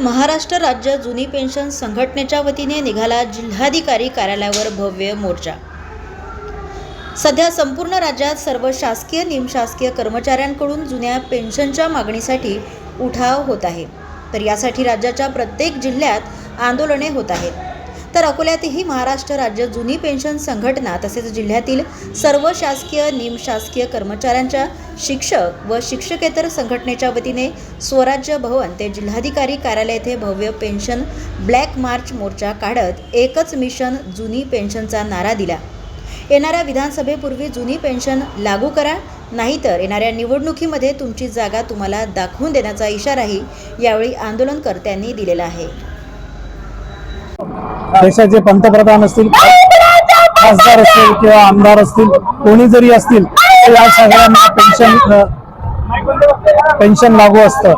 महाराष्ट्र राज्य जुनी पेन्शन संघटनेच्या वतीने निघाला जिल्हाधिकारी कार्यालयावर भव्य मोर्चा. सध्या संपूर्ण राज्यात सर्व शासकीय निमशासकीय कर्मचाऱ्यांकडून जुन्या पेन्शनच्या मागणीसाठी उठाव होत आहे. तर यासाठी राज्याच्या प्रत्येक जिल्ह्यात आंदोलने होत आहेत. तर अकोल्यातही महाराष्ट्र राज्य जुनी पेन्शन संघटना तसेच जिल्ह्यातील सर्व शासकीय निमशासकीय कर्मचाऱ्यांच्या शिक्षक व शिक्षकेतर संघटनेच्या वतीने स्वराज्य भवन ते जिल्हाधिकारी कार्यालय येथे भव्य पेन्शन ब्लॅक मार्च मोर्चा काढत एकच मिशन जुनी पेन्शनचा नारा दिला. येणाऱ्या विधानसभेपूर्वी जुनी पेन्शन लागू करा नाहीतर येणाऱ्या निवडणुकीमध्ये तुमची जागा तुम्हाला दाखवून देण्याचा इशाराही यावेळी आंदोलनकर्त्यांनी दिलेला आहे. देशाचे पंतप्रधान असतील खासदार असतील किंवा आमदार असतील कोणी जरी असतील तर या सगळ्यांना पेन्शन पेन्शन लागू असतं.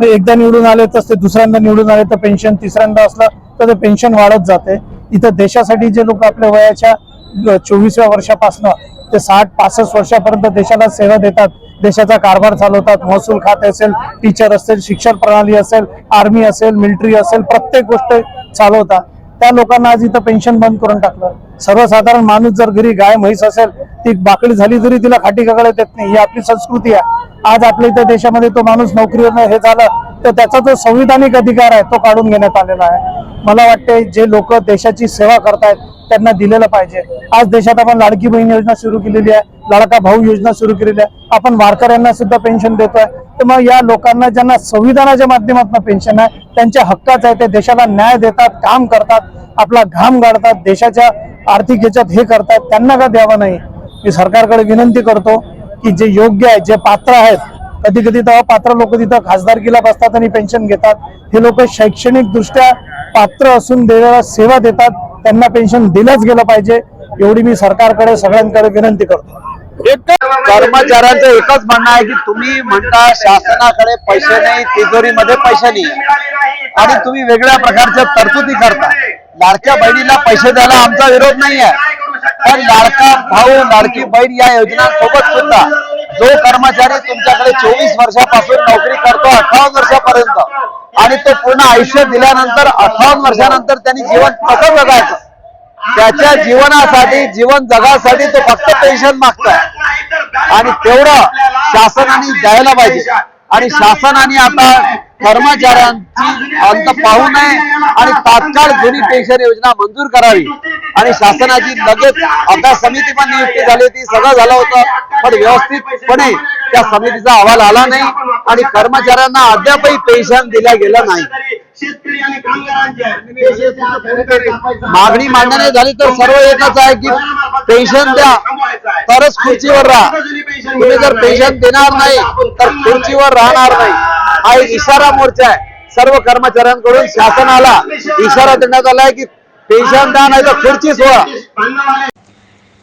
ते एकदा निवडून आले तर ते दुसऱ्यांदा निवडून आले तर पेन्शन तिसऱ्यांदा असलं तर ते पेन्शन वाढत जाते. इथं देशासाठी जे लोक आपल्या वयाच्या चोवीसव्या वर्षापासून ते साठ पासष्ट वर्षापर्यंत देशाला सेवा देतात देशाचा कारभार चालवतात महसूल खाते असेल टीचर असेल शिक्षण प्रणाली असेल आर्मी असेल मिलिटरी असेल प्रत्येक गोष्ट चालवतात. त्या लोकांना आज इथं पेन्शन बंद करून टाकलं. सर्वसाधारण माणूस जर घरी गाय म्हैस असेल ती बाकडी झाली तरी तिला खाटी काकडे देत नाही. ही आपली संस्कृती आहे. आज आपल्या इथं देशामध्ये तो माणूस नोकरीवर हे झालं तर त्याचा जो संविधानिक अधिकार आहे तो काढून घेण्यात आलेला आहे. मला वाटते जे लोक देशाची सेवा करतायत त्यांना दिलेलं पाहिजे. आज देशात आपण लाडकी बहीण योजना सुरू केलेली आहे लाडका भाऊ योजना सुरू केलेली आहे. आपण वारकऱ्यांना सुद्धा पेन्शन देतोय. तर मग या लोकांना ज्यांना संविधानाच्या माध्यमातून पेन्शन आहे त्यांच्या हक्काच आहे ते देशाला न्याय देतात काम करतात आपला घाम गाडतात देशाच्या आर्थिक याच्यात हे करतात त्यांना का द्यावं नाही? मी सरकारकडे विनंती करतो की जे योग्य आहे जे पात्र आहेत कधी कधी तेव्हा पात्र लोक तिथं खासदारकीला बसतात आणि पेन्शन घेतात. हे लोक शैक्षणिकदृष्ट्या पात्र असून देवाला सेवा देतात त्यांना पेन्शन दिलंच गेलं पाहिजे एवढी मी सरकारकडे सगळ्यांकडे विनंती करतो. कर्मचाऱ्यांचं एकच म्हणणं आहे की तुम्ही म्हणता शासनाकडे पैसे नाही तिजोरीमध्ये पैसे नाही. आणि तुम्ही वेगळ्या प्रकारच्या तरतुदी करता. लाडक्या बहिणीला पैसे द्यायला आमचा विरोध नाही आहे. पण लाडका भाऊ लाडकी बहीण या योजनांसोबत सुद्धा जो कर्मचारी तुमच्याकडे चोवीस वर्षापासून नोकरी करतो अठ्ठावन्न वर्षापर्यंत आणि तो पूर्ण आयुष्य दिल्यानंतर अठ्ठावन्न वर्षानंतर त्यांनी जीवन कसं जगायचं? त्याच्या जीवनासाठी जीवन जगासाठी तो फक्त पेन्शन मागतोय. आणि तेवढं शासनाने द्यायला पाहिजे. आणि शासनाने आता कर्मचाऱ्यांची अंत पाहू नये आणि तात्काळ जुनी पेन्शन योजना मंजूर करावी. आणि शासनाची लगेच आता समिती पण नियुक्ती झाली. होती सगळं झालं होतं पण व्यवस्थितपणे त्या समितीचा अहवाल आला नाही आणि कर्मचाऱ्यांना अद्यापही पेन्शन दिल्या गेलं नाही. शेतकरी आणि कामगारांच्या मागणी मांडणी झाली तर सर्व एकच आहे की पेन्शन द्या. तरच खुर्चीवर राहा. तुम्ही जर पेन्शन देणार नाही तर खुर्चीवर राहणार नाही. हा एक इशारा मोर्चा आहे. सर्व कर्मचाऱ्यांकडून शासनाला इशारा देण्यात आला आहे की पेन्शन द्या नाही तर खुर्चीच व्हा